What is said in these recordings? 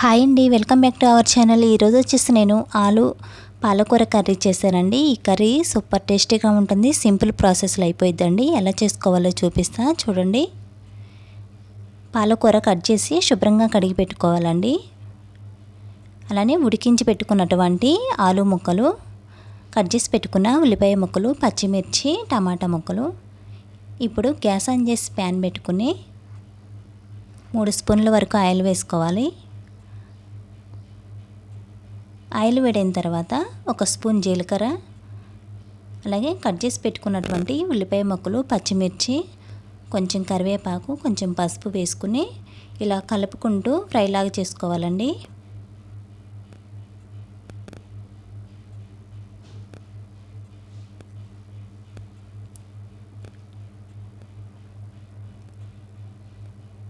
Hi అండి welcome back to our channel. ఈరోజు వచ్చేసి నేను ఆలు పాలకూర కర్రీ చేశానండి. ఈ కర్రీ సూపర్ టేస్టీగా ఉంటుంది సింపుల్ ప్రాసెస్లో అయిపోయిద్దండి. ఎలా చేసుకోవాలో చూపిస్తా చూడండి. పాలకూర కట్ చేసి శుభ్రంగా కడిగి పెట్టుకోవాలండి. అలానే ఉడికించి పెట్టుకున్నటువంటి ఆలు ముక్కలు కట్ చేసి పెట్టుకున్న ఉల్లిపాయ ముక్కలు పచ్చిమిర్చి టమాటా ముక్కలు. ఇప్పుడు గ్యాస్ ఆన్ చేసి ప్యాన్ పెట్టుకుని మూడు స్పూన్ల వరకు ఆయిల్ వేసుకోవాలి. ఆయిల్ వేడైన తర్వాత ఒక స్పూన్ జీలకర్ర అలాగే కట్ చేసి పెట్టుకున్నటువంటి ఉల్లిపాయ ముక్కలు పచ్చిమిర్చి కొంచెం కరివేపాకు కొంచెం పసుపు వేసుకుని ఇలా కలుపుకుంటూ ఫ్రైలాగా చేసుకోవాలండి.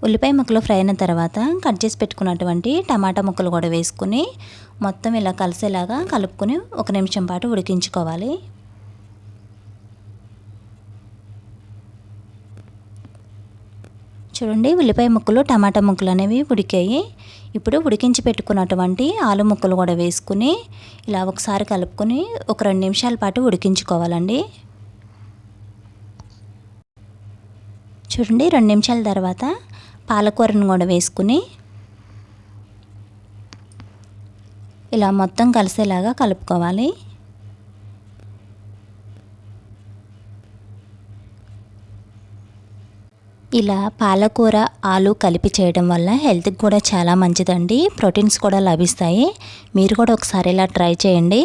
ఉల్లిపాయ ముక్కలు ఫ్రై అయిన తర్వాత కట్ చేసి పెట్టుకున్నటువంటి టమాటా ముక్కలు కూడా వేసుకుని మొత్తం ఇలా కలిసేలాగా కలుపుకొని ఒక నిమిషం పాటు ఉడికించుకోవాలి. చూడండి ఉల్లిపాయ ముక్కలు టమాటా ముక్కలు అనేవి ఉడికాయి. ఇప్పుడు ఉడికించి పెట్టుకున్నటువంటి ఆలు ముక్కలు కూడా వేసుకుని ఇలా ఒకసారి కలుపుకొని ఒక రెండు నిమిషాల పాటు ఉడికించుకోవాలండి. చూడండి రెండు నిమిషాల తర్వాత పాలకూరను కూడా వేసుకుని ఇలా మొత్తం కలిసేలాగా కలుపుకోవాలి. ఇలా పాలకూర ఆలు కలిపి చేయడం వల్ల హెల్త్కి కూడా చాలా మంచిదండి. ప్రోటీన్స్ కూడా లభిస్తాయి. మీరు కూడా ఒకసారి ఇలా ట్రై చేయండి.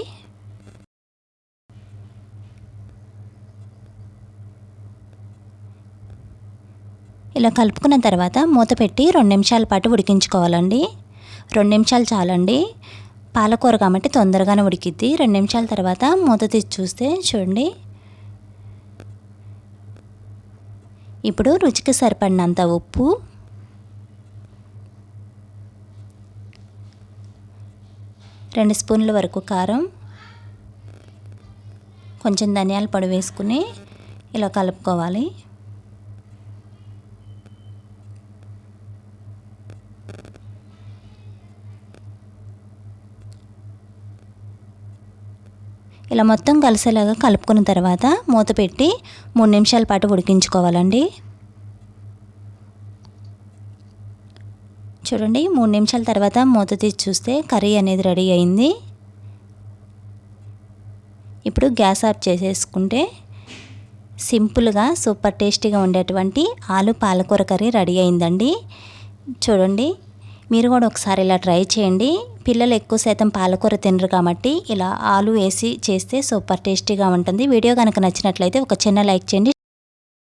ఇలా కలుపుకున్న తర్వాత మూత పెట్టి రెండు నిమిషాల పాటు ఉడికించుకోవాలండి. రెండు నిమిషాలు చాలండి. పాలకూర కాబట్టి తొందరగానే ఉడికిద్ది. రెండు నిమిషాల తర్వాత మూత తీసి చూస్తే చూడండి. ఇప్పుడు రుచికి సరిపడినంత ఉప్పు రెండు స్పూన్ల వరకు కారం కొంచెం ధనియాల పొడి వేసుకుని ఇలా కలుపుకోవాలి. ఇలా మొత్తం కలిసేలాగా కలుపుకున్న తర్వాత మూత పెట్టి మూడు నిమిషాల పాటు ఉడికించుకోవాలండి. చూడండి మూడు నిమిషాల తర్వాత మూత తీసి చూస్తే కర్రీ అనేది రెడీ అయింది. ఇప్పుడు గ్యాస్ ఆఫ్ చేసేసుకుంటే సింపుల్గా సూపర్ టేస్టీగా ఉండేటువంటి ఆలు పాలకూర కర్రీ రెడీ అయిందండి. చూడండి మీరు కూడా ఒకసారి ఇలా ట్రై చేయండి. పిల్లలు ఎక్కువ శాతం పాలకూర తినరు కాబట్టి ఇలా ఆలు వేసి చేస్తే సూపర్ టేస్టీగా ఉంటుంది. వీడియో కనుక నచ్చినట్లయితే ఒక చిన్న లైక్ చేయండి.